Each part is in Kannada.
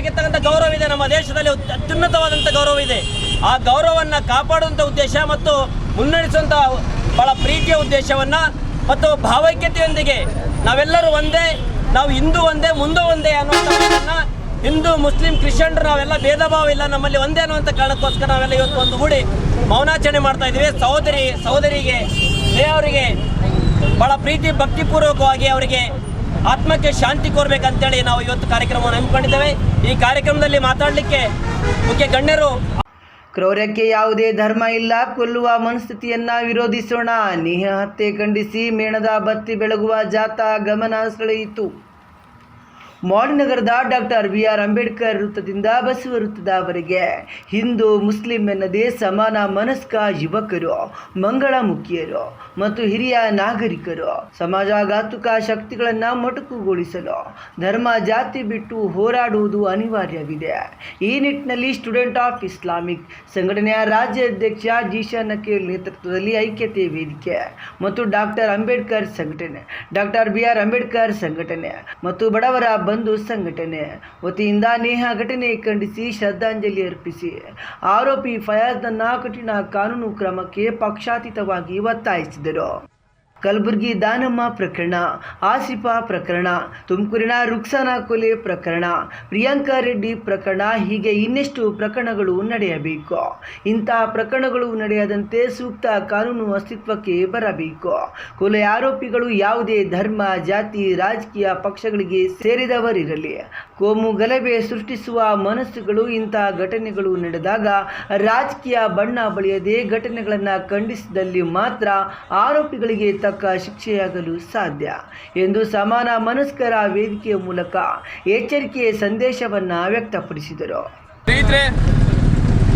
ಆಗಿರ್ತಕ್ಕಂಥ ಗೌರವ ಇದೆ. ನಮ್ಮ ದೇಶದಲ್ಲಿ ಅತ್ಯುನ್ನತವಾದಂಥ ಗೌರವ ಇದೆ. ಆ ಗೌರವವನ್ನು ಕಾಪಾಡುವಂಥ ಉದ್ದೇಶ ಮತ್ತು ಮುನ್ನಡೆಸುವಂಥ ಬಹಳ ಪ್ರೀತಿಯ ಉದ್ದೇಶವನ್ನು ಮತ್ತು ಭಾವೈಕ್ಯತೆಯೊಂದಿಗೆ ನಾವೆಲ್ಲರೂ ಒಂದೇ, ನಾವು ಹಿಂದೂ ಒಂದೇ, ಮುಂದೆ ಒಂದೇ ಅನ್ನುವಂಥದ್ದನ್ನು ಹಿಂದೂ, ಮುಸ್ಲಿಂ, ಕ್ರಿಶ್ಚಿಯನ್ರು ನಾವೆಲ್ಲ ಭೇದ ಭಾವ ಇಲ್ಲ, ನಮ್ಮಲ್ಲಿ ಒಂದೇ ಅನ್ನುವಂಥ ಕಾರಣಕ್ಕೋಸ್ಕರ ನಾವೆಲ್ಲ ಇವತ್ತು ಒಂದು ಗೂಡಿ ಮೌನಾಚರಣೆ ಮಾಡ್ತಾ ಇದ್ದೀವಿ. ಸಹೋದರಿ, ಸಹೋದರಿಗೆ ಅವರಿಗೆ ಬಹಳ ಪ್ರೀತಿ ಭಕ್ತಿಪೂರ್ವಕವಾಗಿ ಅವರಿಗೆ ಆತ್ಮಕ್ಕೆ ಶಾಂತಿ ಕೋರ್ಬೇಕಂತೇಳಿ ನಾವು ಇವತ್ತು ಕಾರ್ಯಕ್ರಮವನ್ನು ಹಮ್ಮಿಕೊಂಡಿದ್ದೇವೆ. ಈ ಕಾರ್ಯಕ್ರಮದಲ್ಲಿ ಮಾತಾಡಲಿಕ್ಕೆ ಮುಖ್ಯ ಗಣ್ಯರು ಕ್ರೌರ್ಯಕ್ಕೆ ಯಾವುದೇ ಧರ್ಮ ಇಲ್ಲ, ಕೊಲ್ಲುವ ಮನಸ್ಥಿತಿಯನ್ನ ವಿರೋಧಿಸೋಣ. ನಿಹ ಹತ್ಯೆ ಖಂಡಿಸಿ ಮೇಣದ ಬತ್ತಿ ಬೆಳಗುವ ಜಾಥಾ ಗಮನ ಸೆಳೆಯಿತು. ನಗರದ ಡಾಕ್ಟರ್ ಬಿ ಆರ್ ಅಂಬೇಡ್ಕರ್ ವೃತ್ತದಿಂದ ಬಸವ ವೃತ್ತದವರೆಗೆ ಹಿಂದೂ, ಮುಸ್ಲಿಂ ಎನ್ನದೇ ಸಮಾನ ಮನಸ್ಕ ಯುವಕರು ಮಂಗಳ ಮುಖಿಯರು ಮತ್ತು ಹಿರಿಯ ನಾಗರಿಕರು. ಸಮಾಜಘಾತುಕ ಶಕ್ತಿಗಳನ್ನು ಮೊಟಕುಗೊಳಿಸಲು ಧರ್ಮ ಜಾತಿ ಬಿಟ್ಟು ಹೋರಾಡುವುದು ಅನಿವಾರ್ಯವಿದೆ. ಈ ನಿಟ್ಟಿನಲ್ಲಿ ಸ್ಟೂಡೆಂಟ್ ಆಫ್ ಇಸ್ಲಾಮಿಕ್ ಸಂಘಟನೆಯ ರಾಜ್ಯಾಧ್ಯಕ್ಷ ಜೀಶಾ ನಕೇಲ್ ನೇತೃತ್ವದಲ್ಲಿ ಐಕ್ಯತೆ ವೇದಿಕೆ ಮತ್ತು ಡಾಕ್ಟರ್ ಅಂಬೇಡ್ಕರ್ ಸಂಘಟನೆ, ಡಾಕ್ಟರ್ ಬಿ ಆರ್ ಅಂಬೇಡ್ಕರ್ ಸಂಘಟನೆ ಮತ್ತು ಬಡವರ ಬಂಧು ಸಂಘಟನೆ ವತಿಯಿಂದ ನೇಹ ಘಟನೆ ಖಂಡಿಸಿ ಶ್ರದ್ಧಾಂಜಲಿ ಅರ್ಪಿಸಿ. ಆರೋಪಿ ಫಯಾಜ್ನ ಕಠಿಣ ಕಾನೂನು ಕ್ರಮಕ್ಕೆ ಪಕ್ಷಾತೀತವಾಗಿ ಒತ್ತಾಯಿಸಿದರು. ಕಲಬುರಗಿ ದಾನಮ್ಮ ಪ್ರಕರಣ, ಆಸಿಫಾ ಪ್ರಕರಣ, ತುಮಕೂರಿನ ರುಕ್ಸಾನಾ ಕೊಲೆ ಪ್ರಕರಣ, ಪ್ರಿಯಾಂಕಾ ರೆಡ್ಡಿ ಪ್ರಕರಣ, ಹೀಗೆ ಇನ್ನೆಷ್ಟು ಪ್ರಕರಣಗಳು ನಡೆಯಬೇಕು. ಇಂತಹ ಪ್ರಕರಣಗಳು ನಡೆಯದಂತೆ ಸೂಕ್ತ ಕಾನೂನು ಅಸ್ತಿತ್ವಕ್ಕೆ ಬರಬೇಕು. ಕೊಲೆ ಆರೋಪಿಗಳು ಯಾವುದೇ ಧರ್ಮ, ಜಾತಿ, ರಾಜಕೀಯ ಪಕ್ಷಗಳಿಗೆ ಸೇರಿದವರಿರಲಿ. ಕೋಮು ಗಲಭೆ ಸೃಷ್ಟಿಸುವ ಮನಸ್ಸುಗಳು ಇಂತಹ ಘಟನೆಗಳು ನಡೆದಾಗ ರಾಜಕೀಯ ಬಣ್ಣ ಬಳಿಯದೆ ಘಟನೆಗಳನ್ನು ಖಂಡಿಸಿದಲ್ಲಿ ಮಾತ್ರ ಆರೋಪಿಗಳಿಗೆ ತಕ್ಕ ಶಿಕ್ಷೆಯಾಗಲು ಸಾಧ್ಯ. ಎಂದು ಸಮಾನ ಮನಸ್ಕರ ವೇದಿಕೆಯ ಮೂಲಕ ಎಚ್ಚರಿಕೆಯ ಸಂದೇಶವನ್ನು ವ್ಯಕ್ತಪಡಿಸಿದರು. ಸ್ನೇಹಿತರೆ,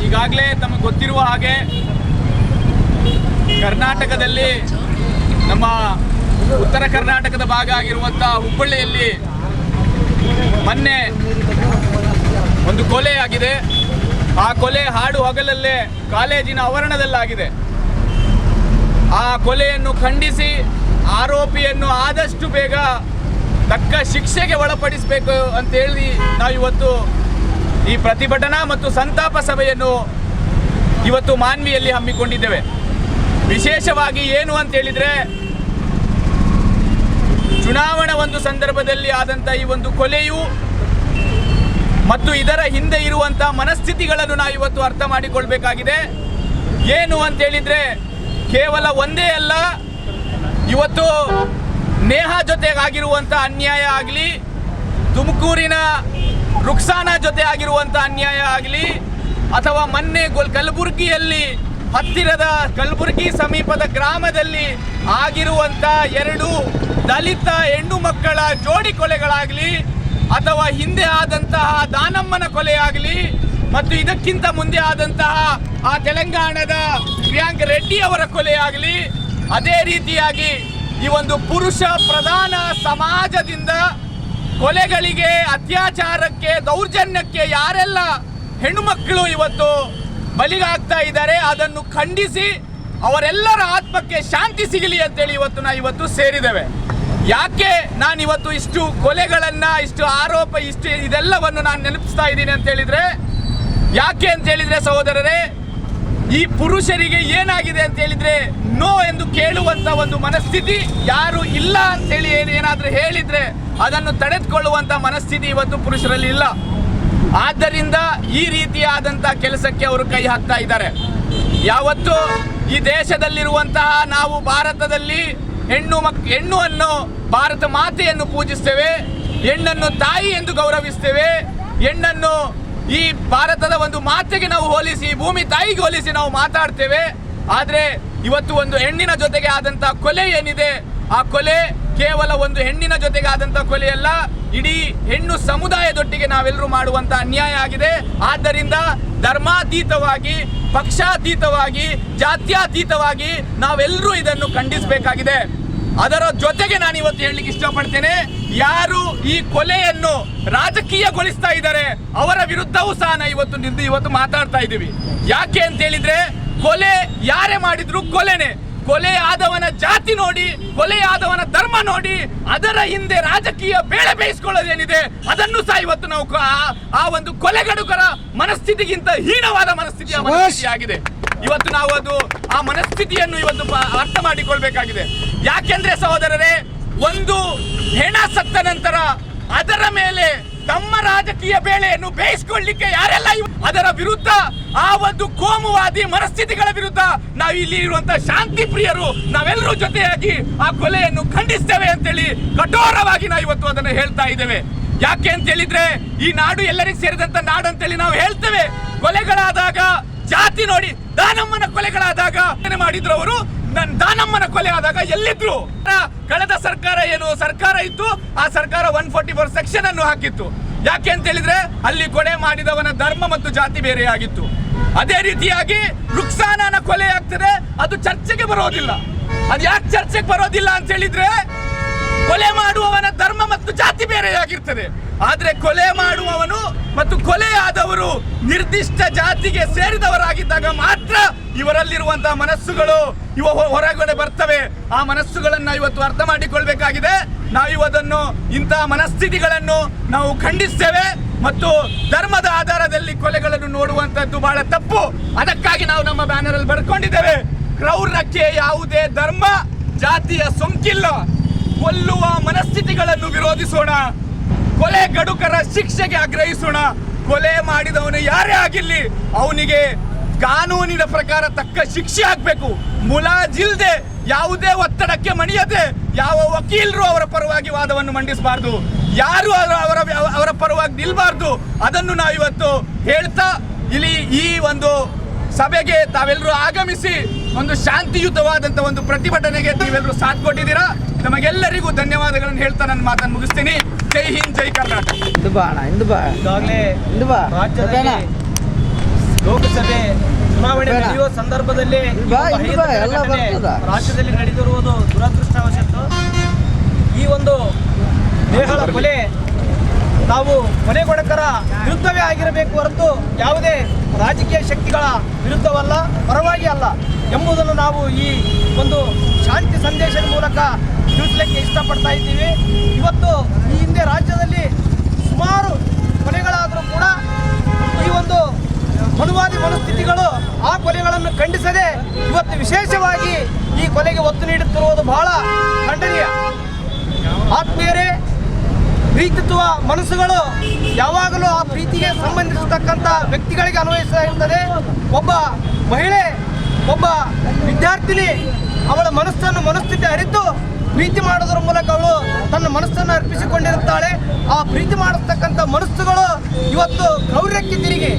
ಈಗಾಗಲೇ ತಮಗೆ ಗೊತ್ತಿರುವ ಹಾಗೆ ಕರ್ನಾಟಕದಲ್ಲಿ ನಮ್ಮ ಉತ್ತರ ಕರ್ನಾಟಕದ ಭಾಗ ಆಗಿರುವಂಥ ಹುಬ್ಬಳ್ಳಿಯಲ್ಲಿ ಮೊನ್ನೆ ಒಂದು ಕೊಲೆ ಆಗಿದೆ. ಆ ಕೊಲೆ ಹಾಡು ಹಗಲಲ್ಲೇ ಕಾಲೇಜಿನ ಆವರಣದಲ್ಲಾಗಿದೆ. ಆ ಕೊಲೆಯನ್ನು ಖಂಡಿಸಿ ಆರೋಪಿಯನ್ನು ಆದಷ್ಟು ಬೇಗ ತಕ್ಕ ಶಿಕ್ಷೆಗೆ ಒಳಪಡಿಸಬೇಕು ಅಂತೇಳಿ ನಾವು ಇವತ್ತು ಈ ಪ್ರತಿಭಟನಾ ಮತ್ತು ಸಂತಾಪ ಸಭೆಯನ್ನು ಇವತ್ತು ಮಾನ್ವಿಯಲ್ಲಿ ಹಮ್ಮಿಕೊಂಡಿದ್ದೇವೆ. ವಿಶೇಷವಾಗಿ ಏನು ಅಂತ ಹೇಳಿದ್ರೆ ಚುನಾವಣಾ ಒಂದು ಸಂದರ್ಭದಲ್ಲಿ ಆದಂಥ ಈ ಒಂದು ಕೊಲೆಯು ಮತ್ತು ಇದರ ಹಿಂದೆ ಇರುವಂಥ ಮನಸ್ಥಿತಿಗಳನ್ನು ನಾವು ಇವತ್ತು ಅರ್ಥ ಮಾಡಿಕೊಳ್ಬೇಕಾಗಿದೆ. ಏನು ಅಂತ ಹೇಳಿದ್ರೆ, ಕೇವಲ ಒಂದೇ ಅಲ್ಲ, ಇವತ್ತು ನೇಹ ಜೊತೆಗಾಗಿರುವಂಥ ಅನ್ಯಾಯ ಆಗಲಿ, ತುಮಕೂರಿನ ರುಕ್ಸಾನ ಜೊತೆ ಆಗಿರುವಂಥ ಅನ್ಯಾಯ ಆಗಲಿ, ಅಥವಾ ಮೊನ್ನೆ ಕಲಬುರಗಿಯಲ್ಲಿ ಹತ್ತಿರದ ಕಲಬುರಗಿ ಸಮೀಪದ ಗ್ರಾಮದಲ್ಲಿ ಆಗಿರುವಂಥ ಎರಡು ದಲಿತ ಹೆಣ್ಣು ಮಕ್ಕಳ ಜೋಡಿ ಕೊಲೆಗಳಾಗಲಿ ಅಥವಾ ಹಿಂದೆ ಆದಂತಹ ದಾನಮ್ಮನ ಕೊಲೆಯಾಗಲಿ ಮತ್ತು ಇದಕ್ಕಿಂತ ಮುಂದೆ ಆದಂತಹ ಆ ತೆಲಂಗಾಣದ ಪ್ರಿಯಾಂಕ್ ರೆಡ್ಡಿ ಅವರ ಕೊಲೆಯಾಗಲಿ, ಅದೇ ರೀತಿಯಾಗಿ ಈ ಒಂದು ಪುರುಷ ಪ್ರಧಾನ ಸಮಾಜದಿಂದ ಕೊಲೆಗಳಿಗೆ ಅತ್ಯಾಚಾರಕ್ಕೆ, ದೌರ್ಜನ್ಯಕ್ಕೆ ಯಾರೆಲ್ಲ ಹೆಣ್ಣುಮಕ್ಕಳು ಇವತ್ತು ಬಲಿಗಾಗ್ತಾ ಇದ್ದಾರೆ. ಅದನ್ನು ಖಂಡಿಸಿ ಅವರೆಲ್ಲರ ಆತ್ಮಕ್ಕೆ ಶಾಂತಿ ಸಿಗಲಿ ಅಂತೇಳಿ ಇವತ್ತು ನಾ ಇವತ್ತು ಸೇರಿದ್ದೇವೆ. ಯಾಕೆ ನಾನು ಇವತ್ತು ಇಷ್ಟು ಕೊಲೆಗಳನ್ನು, ಇಷ್ಟು ಆರೋಪ, ಇಷ್ಟು ಇದೆಲ್ಲವನ್ನು ನಾನು ನೆನಪಿಸ್ತಾ ಇದ್ದೀನಿ ಅಂತ ಹೇಳಿದ್ರೆ, ಯಾಕೆ ಅಂತ ಹೇಳಿದ್ರೆ ಸಹೋದರರೇ, ಈ ಪುರುಷರಿಗೆ ಏನಾಗಿದೆ ಅಂತ ಹೇಳಿದ್ರೆ ನೋ ಎಂದು ಕೇಳುವಂತ ಒಂದು ಮನಸ್ಥಿತಿ ಯಾರು ಇಲ್ಲ ಅಂತ ಹೇಳಿ ಏನಾದ್ರೂ ಹೇಳಿದ್ರೆ ಅದನ್ನು ತಡೆದುಕೊಳ್ಳುವಂಥ ಮನಸ್ಥಿತಿ ಇವತ್ತು ಪುರುಷರಲ್ಲಿ ಇಲ್ಲ. ಆದ್ದರಿಂದ ಈ ರೀತಿಯಾದಂತಹ ಕೆಲಸಕ್ಕೆ ಅವರು ಕೈ ಹಾಕ್ತಾ ಇದ್ದಾರೆ. ಯಾವತ್ತು ಈ ದೇಶದಲ್ಲಿರುವಂತಹ ನಾವು ಭಾರತದಲ್ಲಿ ಹೆಣ್ಣು ಮಕ್ ಹೆಣ್ಣು ಅನ್ನು ಭಾರತ ಮಾತೆಯನ್ನು ಪೂಜಿಸ್ತೇವೆ, ಹೆಣ್ಣನ್ನು ತಾಯಿ ಎಂದು ಗೌರವಿಸ್ತೇವೆ, ಹೆಣ್ಣನ್ನು ಈ ಭಾರತದ ಒಂದು ಮಾತೆಗೆ ನಾವು ಹೋಲಿಸಿ, ಭೂಮಿ ತಾಯಿಗೆ ಹೋಲಿಸಿ ನಾವು ಮಾತಾಡ್ತೇವೆ. ಆದರೆ ಇವತ್ತು ಒಂದು ಹೆಣ್ಣಿನ ಜೊತೆಗೆ ಆದಂತಹ ಕೊಲೆ ಏನಿದೆ, ಆ ಕೊಲೆ ಕೇವಲ ಒಂದು ಹೆಣ್ಣಿನ ಜೊತೆಗೆ ಆದಂತಹ ಕೊಲೆಯಲ್ಲ, ಇಡೀ ಹೆಣ್ಣು ಸಮುದಾಯದೊಟ್ಟಿಗೆ ನಾವೆಲ್ಲರೂ ಮಾಡುವಂತ ಅನ್ಯಾಯ ಆಗಿದೆ. ಆದ್ದರಿಂದ ಧರ್ಮಾತೀತವಾಗಿ, ಪಕ್ಷಾತೀತವಾಗಿ, ಜಾತ್ಯಾತೀತವಾಗಿ ನಾವೆಲ್ಲರೂ ಇದನ್ನು ಖಂಡಿಸಬೇಕಾಗಿದೆ. ಅದರ ಜೊತೆಗೆ ನಾನು ಇವತ್ತು ಹೇಳಲಿಕ್ಕೆ ಇಷ್ಟಪಡ್ತೇನೆ, ಯಾರು ಈ ಕೊಲೆಯನ್ನು ರಾಜಕೀಯಗೊಳಿಸ್ತಾ ಇದ್ದಾರೆ, ಅವರ ವಿರುದ್ಧವೂ ಸಹ ನಾವು ಇವತ್ತು ನಿಂತು ಇವತ್ತು ಮಾತಾಡ್ತಾ ಇದ್ದೀವಿ ಯಾಕೆ ಅಂತ ಹೇಳಿದ್ರೆ, ಕೊಲೆ ಯಾರೇ ಮಾಡಿದ್ರು ಕೊಲೆನೆ. ಕೊಲೆಯಾದವನ ಜಾತಿ ನೋಡಿ ಕೊಲೆಯಾದವನ ಧರ್ಮ ನೋಡಿ ಅದರ ಹಿಂದೆ ರಾಜಕೀಯ ಬೇಳೆ ಬೇಯಿಸ್ಕೊಳ್ಳೋದೇನಿದೆ ಅದನ್ನು ಸಹ ಇವತ್ತು ನಾವು ಆ- ಒಂದು ಕೊಲೆಗಡುಕರ ಮನಸ್ಥಿತಿಗಿಂತ ಹೀನವಾದ ಮನಸ್ಥಿತಿಯ ಆಗಿದೆ ಇವತ್ತು ನಾವು ಅದು ಆ ಮನಸ್ಥಿತಿಯನ್ನು ಇವತ್ತು ಅರ್ಥ ಮಾಡಿಕೊಳ್ಬೇಕಾಗಿದೆ. ಯಾಕೆಂದ್ರೆ ಸಹೋದರರೇ ಒಂದು ಹೆಣ ಸತ್ತ ನಂತರ ಅದರ ಮೇಲೆ ತಮ್ಮ ರಾಜಕೀಯ ಬೇಳೆಯನ್ನು ಬೇಯಿಸಿಕೊಳ್ಳಿಕ್ಕೆ ಯಾರೆಲ್ಲ ಅದರ ವಿರುದ್ಧ ಆ ಒಂದು ಕೋಮುವಾದಿ ಮನಸ್ಥಿತಿಗಳ ವಿರುದ್ಧ ನಾವು ಇಲ್ಲಿ ಇರುವಂತ ಶಾಂತಿ ಪ್ರಿಯರು ನಾವೆಲ್ಲರೂ ಜೊತೆಯಾಗಿ ಆ ಕೊಲೆಯನ್ನು ಖಂಡಿಸ್ತೇವೆ ಅಂತೇಳಿ ಕಠೋರವಾಗಿ ನಾವು ಇವತ್ತು ಅದನ್ನು ಹೇಳ್ತಾ ಇದ್ದೇವೆ. ಯಾಕೆ ಅಂತ ಹೇಳಿದ್ರೆ ಈ ನಾಡು ಎಲ್ಲರಿಗೂ ಸೇರಿದಂತ ನಾಡು ಅಂತೇಳಿ ನಾವು ಹೇಳ್ತೇವೆ. ಕೊಲೆಗಳಾದಾಗ ಜಾತಿ ನೋಡಿ, ದಾನಮ್ಮನ ಕೊಲೆಗಳಾದಾಗ ಮಾಡಿದ್ರು ಅವರು? ದಾನಮ್ಮನ ಕೊಲೆ ಆದಾಗ ಎಲ್ಲಿದ್ರು? ಕಳೆದ ಸರ್ಕಾರ ಏನು ಸರ್ಕಾರ ಇತ್ತು, ಆ ಸರ್ಕಾರ ಒನ್ ಫೋರ್ಟಿ ಫೋರ್ ಸೆಕ್ಷನ್ ಅನ್ನು ಹಾಕಿತ್ತು. ಯಾಕೆ ಅಂತ ಹೇಳಿದ್ರೆ, ಅಲ್ಲಿ ಕೊಲೆ ಮಾಡಿದವನ ಧರ್ಮ ಮತ್ತು ಜಾತಿ ಬೇರೆಯಾಗಿತ್ತು ಅದೇ ರೀತಿಯಾಗಿ ರುಕ್ಸಾನನ ಕೊಲೆ ಆಗ್ತದೆ, ಅದು ಚರ್ಚೆಗೆ ಬರೋದಿಲ್ಲ. ಅದು ಯಾಕೆ ಚರ್ಚೆಗೆ ಬರೋದಿಲ್ಲ ಅಂತ ಹೇಳಿದ್ರೆ, ಕೊಲೆ ಮಾಡುವವನ ಧರ್ಮ ಮತ್ತು ಜಾತಿ ಬೇರೆಯಾಗಿರ್ತದೆ ಆದ್ರೆ ಕೊಲೆ ಮಾಡುವವನು ಮತ್ತು ಕೊಲೆಯಾದವರು ನಿರ್ದಿಷ್ಟ ಜಾತಿಗೆ ಸೇರಿದವರಾಗಿದ್ದಾಗ ಮಾತ್ರ ಇವರಲ್ಲಿರುವಂತಹ ಮನಸ್ಸುಗಳು ಇವ ಹೊರಗಡೆ ಬರ್ತವೆ. ಆ ಮನಸ್ಸುಗಳನ್ನು ಇವತ್ತು ಅರ್ಥ ಮಾಡಿಕೊಳ್ಬೇಕಾಗಿದೆ. ನಾವು ಇವತ್ತನ್ನು ಇಂತಹ ಮನಸ್ಥಿತಿಗಳನ್ನು ನಾವು ಖಂಡಿಸ್ತೇವೆ ಮತ್ತು ಧರ್ಮದ ಆಧಾರದಲ್ಲಿ ಕೊಲೆಗಳನ್ನು ನೋಡುವಂತದ್ದು ಬಹಳ ತಪ್ಪು. ಅದಕ್ಕಾಗಿ ನಾವು ನಮ್ಮ ಬ್ಯಾನರ್ ಅಲ್ಲಿ ಬರ್ಕೊಂಡಿದ್ದೇವೆ. ಕ್ರೌರ್ಯಕ್ಕೆ ಯಾವುದೇ ಧರ್ಮ, ಜಾತಿಯ ಸೊಂಕಿಲ್ಲ. ಕೊಲ್ಲುವ ಮನಸ್ಥಿತಿಗಳನ್ನು ವಿರೋಧಿಸೋಣ. ಕೊಲೆ ಗಡುಕರ ಶಿಕ್ಷೆಗೆ ಆಗ್ರಹಿಸೋಣ. ಕೊಲೆ ಮಾಡಿದವನು ಯಾರೇ ಆಗಿರ್ಲಿ, ಅವನಿಗೆ ಕಾನೂನಿನ ಪ್ರಕಾರ ತಕ್ಕ ಶಿಕ್ಷೆ ಆಗ್ಬೇಕು. ಮುಲಾಜಿಲ್ದೆ ಯಾವುದೇ ಒತ್ತಡಕ್ಕೆ ಮಣಿಯದೆ ಯಾವ ವಕೀಲರು ಅವರ ಪರವಾಗಿ ವಾದವನ್ನು ಮಂಡಿಸಬಾರ್ದು. ಯಾರು ಅವರ ಅವರ ಅವರ ಪರವಾಗಿ ನಿಲ್ಬಾರ್ದು. ಅದನ್ನು ನಾವು ಇವತ್ತು ಹೇಳ್ತಾ ಇಲ್ಲಿ ಈ ಒಂದು ಸಭೆಗೆ ತಾವೆಲ್ಲರೂ ಆಗಮಿಸಿ ಒಂದು ಶಾಂತಿಯುತವಾದಂತ ಒಂದು ಪ್ರತಿಭಟನೆಗೆ ನೀವೆಲ್ಲರೂ ಸಾಥ್ ಕೊಟ್ಟಿದ್ದೀರಾ ನಮಗೆಲ್ಲರಿಗೂ ಧನ್ಯವಾದಗಳನ್ನು ಹೇಳ್ತಾ ನನ್ನ ಮಾತನ್ನು ಮುಗಿಸ್ತೀನಿ. ಜೈ ಹಿಂದ್ ಜೈ ಕರ್ನಾಟಕ. ಈಗಾಗಲೇ ರಾಜ್ಯದಲ್ಲಿ ಲೋಕಸಭೆ ಚುನಾವಣೆ. ನಡೆಯುವ ಸಂದರ್ಭದಲ್ಲಿ. ರಾಜ್ಯದಲ್ಲಿ ನಡೆದಿರುವುದು ದುರದೃಷ್ಟವಶತ್ತು ಈ ಒಂದು ದೇಹದ ಕೊಲೆ ನಾವು ಕೊನೆಗೊಡಕರ ವಿರುದ್ಧವೇ ಆಗಿರಬೇಕು ಹೊರತು ಯಾವುದೇ ರಾಜಕೀಯ ಶಕ್ತಿಗಳ ವಿರುದ್ಧವಲ್ಲ ಪರವಾಗಿ ಅಲ್ಲ ಎಂಬುದನ್ನು ನಾವು ಈ ಒಂದು ಶಾಂತಿ ಸಂದೇಶದ ಮೂಲಕ ತಿಳಿಸಲಿಕ್ಕೆ ಇಷ್ಟಪಡ್ತಾ ಇದ್ದೀವಿ ಇವತ್ತು ಈ ಹಿಂದೆ ರಾಜ್ಯದಲ್ಲಿ ಸುಮಾರು ಕೊಲೆಗಳಾದರೂ ಕೂಡ ಈ ಒಂದು ಮನುವಾದಿ ಮನಸ್ಥಿತಿಗಳು ಆ ಕೊಲೆಗಳನ್ನು ಖಂಡಿಸದೆ ಇವತ್ತು ವಿಶೇಷವಾಗಿ ಈ ಕೊಲೆಗೆ ಒತ್ತು ನೀಡುತ್ತಿರುವುದು ಬಹಳ ಖಂಡನೀಯ. ಆತ್ಮೀಯರೇ, ಪ್ರೀತಿತ್ವ ಮನಸ್ಸುಗಳು ಯಾವಾಗಲೂ ಆ ಪ್ರೀತಿಗೆ ಸಂಬಂಧಿಸತಕ್ಕಂಥ ವ್ಯಕ್ತಿಗಳಿಗೆ ಅನ್ವಯಿಸ್ತಾ ಇರ್ತದೆ. ಒಬ್ಬ ಮಹಿಳೆ, ಒಬ್ಬ ವಿದ್ಯಾರ್ಥಿನಿ ಅವಳ ಮನಸ್ಸನ್ನು ಮನಸ್ಥಿತಿ ಅರಿತು ಪ್ರೀತಿ ಮಾಡೋದ್ರ ಮೂಲಕ ಅವಳು ತನ್ನ ಮನಸ್ಸನ್ನು ಅರ್ಪಿಸಿಕೊಂಡಿರುತ್ತಾಳೆ. ಆ ಪ್ರೀತಿ ಮಾಡತಕ್ಕಂಥ ಮನಸ್ಸುಗಳು ಇವತ್ತು ಗೌರ್ಯಕ್ಕೆ ತಿರುಗಿ.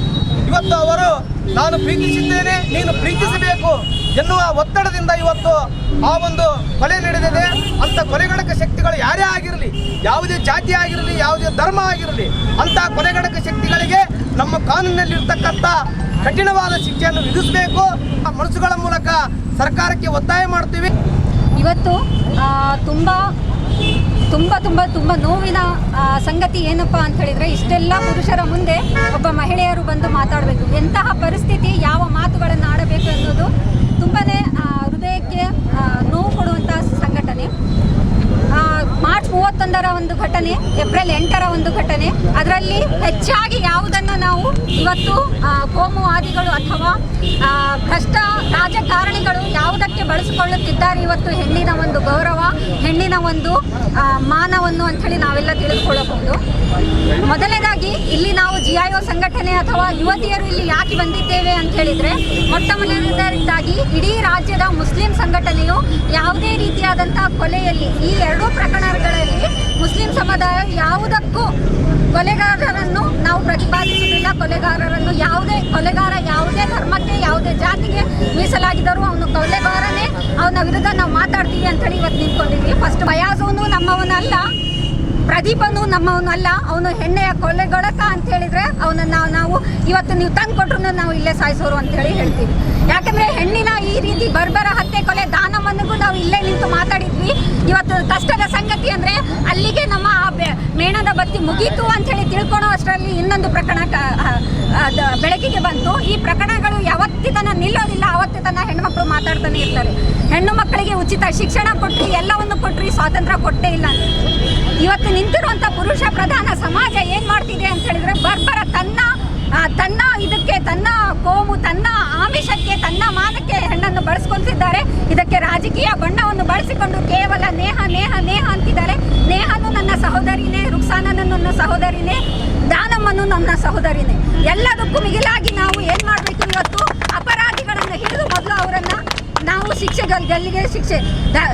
ಇವತ್ತು ಅವರು, ನಾನು ಪ್ರೀತಿಸಿದ್ದೇನೆ, ನೀನು ಪ್ರೀತಿಸಬೇಕು. ಎನ್ನುವ ಒತ್ತಡದಿಂದ ಇವತ್ತು ಆ ಒಂದು ಕೊಲೆ ನಡೆದಿದೆ. ಅಂತ ಕೊಲೆಗಡಕ ಶಕ್ತಿಗಳು ಯಾರೇ ಆಗಿರಲಿ, ಯಾವುದೇ ಜಾತಿ ಆಗಿರಲಿ, ಯಾವುದೇ ಧರ್ಮ ಆಗಿರಲಿ ಅಂತ ಕೊಲೆಗಡಕ ಶಕ್ತಿಗಳಿಗೆ ನಮ್ಮ ಕಾನೂನಿನಲ್ಲಿರ್ತಕ್ಕಂಥ ಕಠಿಣವಾದ ಶಿಕ್ಷೆಯನ್ನು ವಿಧಿಸಬೇಕು. ಆ ಮನಸ್ಸುಗಳ ಮೂಲಕ ಸರ್ಕಾರಕ್ಕೆ ಒತ್ತಾಯ ಮಾಡ್ತೀವಿ. ಇವತ್ತು ತುಂಬ ತುಂಬ ತುಂಬ ತುಂಬ ನೋವಿನ ಸಂಗತಿ ಏನಪ್ಪ ಅಂತ ಹೇಳಿದ್ರೆ, ಇಷ್ಟೆಲ್ಲ ಪುರುಷರ ಮುಂದೆ ಒಬ್ಬ ಮಹಿಳೆಯರು ಬಂದು ಮಾತಾಡಬೇಕು. ಎಂತಹ ಪರಿಸ್ಥಿತಿ, ಯಾವ ಮಾತುಗಳನ್ನು ಆಡಬೇಕು ಅನ್ನೋದು ತುಂಬಾ ಹೃದಯಕ್ಕೆ ನೋವು ಕೊಡುವಂಥ ಸಂಘಟನೆ. ಮಾರ್ಚ್ ಮೂವತ್ತೊಂದರ ಒಂದು ಘಟನೆ, ಏಪ್ರಿಲ್ ಎಂಟರ ಒಂದು ಘಟನೆ. ಅದರಲ್ಲಿ ಹೆಚ್ಚಾಗಿ ಯಾವುದನ್ನು ನಾವು ಇವತ್ತು ಕೋಮುವಾದಿಗಳು ಅಥವಾ ಭ್ರಷ್ಟ ರಾಜಕಾರಣಿಗಳು ಯಾವುದಕ್ಕೆ ಬಳಸಿಕೊಳ್ಳುತ್ತಿದ್ದಾರೆ ಇವತ್ತು ಹೆಣ್ಣಿನ ಒಂದು ಗೌರವ, ಹೆಣ್ಣಿನ ಒಂದು ಮಾನವನ್ನು ಅಂಥೇಳಿ ನಾವೆಲ್ಲ ತಿಳಿದುಕೊಳ್ಳಬಹುದು. ಮೊದಲನೇದಾಗಿ, ಇಲ್ಲಿ ನಾವು ಜಿ ಐ ಒ ಸಂಘಟನೆ ಅಥವಾ ಯುವತಿಯರು ಇಲ್ಲಿ ಯಾಕೆ ಬಂದಿದ್ದೇವೆ ಅಂತ ಹೇಳಿದ್ರೆ, ಮೊಟ್ಟ ಮೊದಲನೇದಾಗಿ ಇಡೀ ರಾಜ್ಯದ ಮುಸ್ಲಿಂ ಸಂಘಟನೆಯು ಯಾವುದೇ ರೀತಿಯಾದಂಥ ಕೊಲೆಯಲ್ಲಿ ಈ ಎರಡೂ ಪ್ರಕರಣಗಳಲ್ಲಿ ಮುಸ್ಲಿಂ ಸಮುದಾಯ ಯಾವುದಕ್ಕೂ ಕೊಲೆಗಾರರನ್ನು ನಾವು ಪ್ರತಿಪಾದಿಸುವುದಿಲ್ಲ. ಕೊಲೆಗಾರರನ್ನು ಯಾವುದೇ, ಕೊಲೆಗಾರ ಯಾವುದೇ ಧರ್ಮಕ್ಕೆ, ಯಾವುದೇ ಜಾತಿಗೆ ಮೀಸಲಾಗಿದ್ದರೂ ಅವನು ಕೊಲೆಗಾರನೇ. ಅವನ ವಿರುದ್ಧ ನಾವು ಮಾತಾಡ್ತೀವಿ ಅಂತೇಳಿ ಇವತ್ತು ನಮ್ಮವನಲ್ಲ ಪ್ರದೀಪನು ನಮ್ಮವನಲ್ಲ ಅವನು ಹೆಣ್ಣೆಯ ಕೊಲೆಗೊಳಕ ಅಂತ ಹೇಳಿದ್ರೆ ಅವನನ್ನ ನಾವು ಇವತ್ತು ನೀವು ತಂದು ಕೊಟ್ರು ನಾವು ಇಲ್ಲೇ ಸಾಯಿಸೋರು ಅಂತ ಹೇಳಿ ಹೇಳ್ತೀವಿ. ಯಾಕಂದ್ರೆ ಹೆಣ್ಣಿನ ಈ ರೀತಿ ಬರ್ಬರ ಹತ್ಯೆ ಕೊಲೆ ದಾನವನ್ನಿಗೂ ನಾವು ಇಲ್ಲೇ ನಿಂತು ಮಾತಾಡಿದ್ವಿ. ಇವತ್ತು ಕಷ್ಟದ ಸಂಗತಿ ಅಂದ್ರೆ ಅಲ್ಲಿಗೆ ನಮ್ಮ ಮೇಣದ ಬತ್ತಿ ಮುಗೀತು ಅಂತ ಹೇಳಿ ತಿಳ್ಕೊಳೋ ಅಷ್ಟರಲ್ಲಿ ಇನ್ನೊಂದು ಪ್ರಕರಣ ಬೆಳಕಿಗೆ ಬಂತು. ಈ ಪ್ರಕರಣಗಳು ಯಾವತ್ತಿ ತನ ನಿಲ್ಲೋದಿಲ್ಲ. ಅವತ್ತಿ ತನ ಹೆಣ್ಮಕ್ಳು ಮಾತಾಡ್ತಾನೆ ಇರ್ತಾರೆ. ಹೆಣ್ಣು ಮಕ್ಕಳಿಗೆ ಉಚಿತ ಶಿಕ್ಷಣ ಕೊಟ್ರಿ, ಎಲ್ಲವನ್ನು ಕೊಟ್ರಿ, ಸ್ವಾತಂತ್ರ್ಯ ಕೊಟ್ಟೇ ಇಲ್ಲ. ಇವತ್ತು ನಿಂತಿರುವಂತ ಪುರುಷ ಪ್ರಧಾನ ಸಮಾಜ ಏನ್ ಮಾಡ್ತಿದೆ ಅಂತ ಹೇಳಿದ್ರೆ, ಬರ್ಬರ ತನ್ನ ತನ್ನ ಇದಕ್ಕೆ, ತನ್ನ ಕೋಮು, ತನ್ನ ಆಮಿಷಕ್ಕೆ, ತನ್ನ ಮಾನಕ್ಕೆ ಹೆಣ್ಣನ್ನು ಬಳಸ್ಕೊಳ್ತಿದ್ದಾರೆ. ಇದಕ್ಕೆ ರಾಜಕೀಯ ಬಣ್ಣವನ್ನು ಬಳಸಿಕೊಂಡು ಕೇವಲ ನೇಹ ನೇಹ ನೇಹ ಅಂತಿದ್ದಾರೆ. ನೇಹನು ನನ್ನ ಸಹೋದರಿನೇ, ರುಕ್ಸಾನನು ನನ್ನ ಸಹೋದರಿನೇ, ದಾನಮ್ಮನು ನನ್ನ ಸಹೋದರಿನೇ. ಎಲ್ಲದಕ್ಕೂ ಮಿಗಿಲಾಗಿ ನಾವು ಏನ್ ಮಾಡ್ಬೇಕು ಇವತ್ತು ಅಪರಾಧಿಗಳನ್ನು ಹಿಡಿದು ಮೊದಲು ಅವರನ್ನ ಶಿಕ್ಷೆ, ಗಲ್- ಗಲ್ಲಿಗೆ ಶಿಕ್ಷೆ.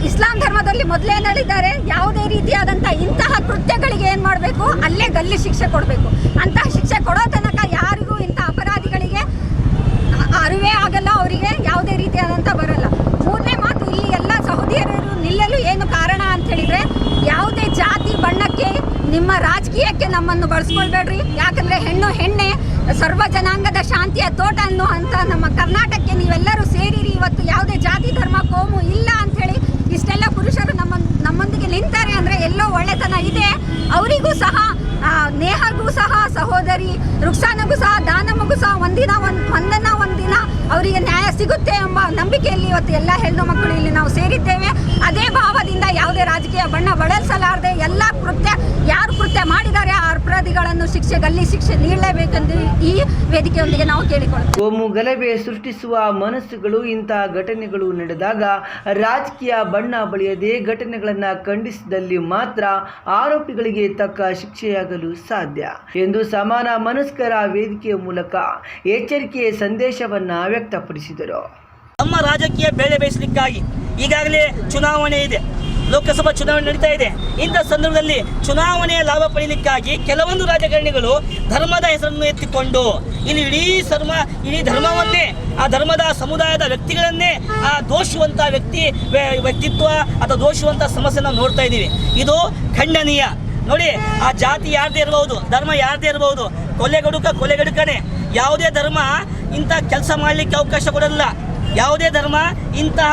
ಇಸ್ಲಾಂ ಧರ್ಮದಲ್ಲಿ ಮೊದಲೇ ನಡೀತಾರೆ ಯಾವುದೇ ರೀತಿಯಾದಂಥ ಇಂತಹ ಕೃತ್ಯಗಳಿಗೆ ಏನು ಮಾಡಬೇಕು? ಅಲ್ಲೇ ಗಲ್ಲಿ ಶಿಕ್ಷೆ ಕೊಡಬೇಕು. ಅಂತಹ ಶಿಕ್ಷೆ ಕೊಡೋ ತನಕ ಯಾರಿಗೂ ಇಂಥ ಅಪರಾಧಿಗಳಿಗೆ ಅರಿವೇ ಆಗಲ್ಲ, ಅವರಿಗೆ ಯಾವುದೇ ರೀತಿಯಾದಂಥ ಬರಲ್ಲ. ಮೂರನೇ ಮಾತು, ಇಲ್ಲಿ ಎಲ್ಲ ಸಹೋದರಿಯರು ನಿಲ್ಲಲು ಏನು ಕಾರಣ ಅಂತ ಹೇಳಿದ್ರೆ, ಯಾವುದೇ ಜಾತಿ, ಬಣ್ಣಕ್ಕೆ, ನಿಮ್ಮ ರಾಜಕೀಯಕ್ಕೆ ನಮ್ಮನ್ನು ಬಳಸ್ಕೊಳ್ಬೇಡ್ರಿ. ಯಾಕಂದ್ರೆ ಹೆಣ್ಣು, ಹೆಣ್ಣೆ ಸರ್ವ ಜನಾಂಗದ ಶಾಂತಿಯ ತೋಟ ಅನ್ನುವಂಥ ನಮ್ಮ ಕರ್ನಾಟಕಕ್ಕೆ ನೀವೆಲ್ಲರೂ ಸೇರಿರಿ. ಇವತ್ತು ಯಾವುದೇ ಜಾತಿ, ಧರ್ಮ, ಕೋಮು ಇಲ್ಲ ಅಂತ ಹೇಳಿ ಇಷ್ಟೆಲ್ಲ ಪುರುಷರು ನಮ್ಮ, ನಮ್ಮೊಂದಿಗೆ ನಿಂತಾರೆ ಅಂದ್ರೆ ಎಲ್ಲೋ ಒಳ್ಳೆತನ ಇದೆ. ಅವರಿಗೂ ಸಹ ನೇಹಗೂ ಸಹ, ಸಹೋದರಿ ರುಕ್ಸಾನಗೂ ಸಹ, ದಾನಮ್ಮಗೂ ಸಹ ಒಂದಿನ ಒಂದ್, ಒಂದನ್ನ ಒಂದಿನ ಅವರಿಗೆ ನ್ಯಾಯ ಸಿಗುತ್ತೆ ಎಂಬ ನಂಬಿಕೆಯಲ್ಲಿ ಇವತ್ತು ಎಲ್ಲ ಹೆಣ್ಣು ಮಕ್ಕಳು ಇಲ್ಲಿ ನಾವು ಸೇರಿದ್ದೇವೆ. ಅದೇ ಭಾವದಿಂದ ಯಾವುದೇ ರಾಜಕೀಯ ಬಣ್ಣ ಬಳಸಲಾರದೆ ಎಲ್ಲ ಕೃತ್ಯ, ಯಾರು ಕೃತ್ಯ ಮಾಡಿದ್ದಾರೆ ಆ ಅಪರಾಧಿಗಳನ್ನು ಶಿಕ್ಷೆ ಗಲ್ಲಿ ಶಿಕ್ಷೆ ನೀಡಲೇಬೇಕೆಂದು ಈ ವೇದಿಕೆಯೊಂದಿಗೆ ನಾವು ಕೇಳಿಕೊಳ್ಳುತ್ತೇವೆ. ಕೋಮು ಗಲಭೆ ಸೃಷ್ಟಿಸುವ ಮನಸ್ಸುಗಳು ಇಂತಹ ಘಟನೆಗಳು ನಡೆದಾಗ ರಾಜಕೀಯ ಬಣ್ಣ ಬಳಿಯದೆ ಘಟನೆಗಳನ್ನು ಖಂಡಿಸಿದಲ್ಲಿ ಮಾತ್ರ ಆರೋಪಿಗಳಿಗೆ ತಕ್ಕ ಶಿಕ್ಷೆಯಾಗಲು ಸಾಧ್ಯ. ಎಂದು ಸಮಾನ ಮನಸ್ಕರ ವೇದಿಕೆಯ ಮೂಲಕ ಎಚ್ಚರಿಕೆಯ ಸಂದೇಶವನ್ನು ವ್ಯಕ್ತಪಡಿಸಿದರು. ನಮ್ಮ ರಾಜಕೀಯ ಬೇಳೆ ಬೇಯಿಸಲಿಕ್ಕಾಗಿ ಈಗಾಗಲೇ ಚುನಾವಣೆ ಇದೆ. ಲೋಕಸಭಾ ಚುನಾವಣೆ ನಡೀತಾ ಇದೆ. ಇಂಥ ಸಂದರ್ಭದಲ್ಲಿ ಚುನಾವಣೆಯ ಲಾಭ ಪಡೆಯಲಿಕ್ಕಾಗಿ ಕೆಲವೊಂದು ರಾಜಕಾರಣಿಗಳು ಧರ್ಮದ ಹೆಸರನ್ನು ಎತ್ತಿಕೊಂಡು ಇಲ್ಲಿ ಇಡೀ ಧರ್ಮ ಇಡೀ ಧರ್ಮವನ್ನೇ, ಆ ಧರ್ಮದ ಸಮುದಾಯದ ವ್ಯಕ್ತಿಗಳನ್ನೇ ಆ ದೋಷುವಂಥ ವ್ಯಕ್ತಿ, ವ್ಯ- ವ್ಯಕ್ತಿತ್ವ ಅಥವಾ ದೋಷುವಂಥ ಸಮಸ್ಯೆ ನಾವು ನೋಡ್ತಾ ಇದ್ದೀವಿ. ಇದು ಖಂಡನೀಯ. ನೋಡಿ, ಆ ಜಾತಿ ಯಾರದೇ ಇರಬಹುದು ಧರ್ಮ ಯಾರದೇ ಇರಬಹುದು ಕೊಲೆಗಡುಕ ಕೊಲೆಗಡುಕನೆ. ಯಾವುದೇ ಧರ್ಮ ಇಂಥ ಕೆಲಸ ಮಾಡಲಿಕ್ಕೆ ಅವಕಾಶ ಕೊಡಲ್ಲ. ಯಾವುದೇ ಧರ್ಮ ಇಂತಹ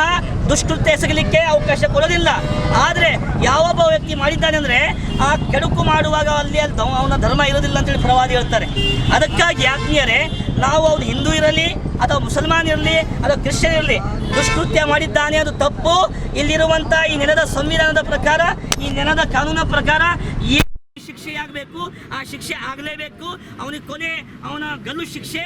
ದುಷ್ಕೃತ್ಯ ಎಸಗಲಿಕ್ಕೆ ಅವಕಾಶ ಕೊಡೋದಿಲ್ಲ. ಆದರೆ ಯಾವೊಬ್ಬ ವ್ಯಕ್ತಿ ಮಾಡಿದ್ದಾನೆ ಅಂದರೆ ಆ ಕೆಡುಕು ಮಾಡುವಾಗ ಅಲ್ಲಿ ಅಲ್ಲಿ ಅವನ ಧರ್ಮ ಇರೋದಿಲ್ಲ ಅಂತೇಳಿ ಪ್ರವಾದಿ ಹೇಳ್ತಾರೆ. ಅದಕ್ಕಾಗಿ ಆತ್ಮೀಯರೇ, ನಾವು ಅವನು ಹಿಂದೂ ಇರಲಿ ಅಥವಾ ಮುಸಲ್ಮಾನ್ ಇರಲಿ ಅಥವಾ ಕ್ರಿಶ್ಚಿಯನ್ ಇರಲಿ, ದುಷ್ಕೃತ್ಯ ಮಾಡಿದ್ದಾನೆ ಅದು ತಪ್ಪು. ಇಲ್ಲಿರುವಂಥ ಈ ನೆಲದ ಸಂವಿಧಾನದ ಪ್ರಕಾರ, ಈ ನೆಲದ ಕಾನೂನಿನ ಪ್ರಕಾರ ಈ ಶಿಕ್ಷೆ ಆಗಬೇಕು ಆ ಶಿಕ್ಷೆ ಆಗಲೇಬೇಕು. ಅವನಿಗೆ ಕೊನೆ ಅವನ ಗಲ್ಲು ಶಿಕ್ಷೆ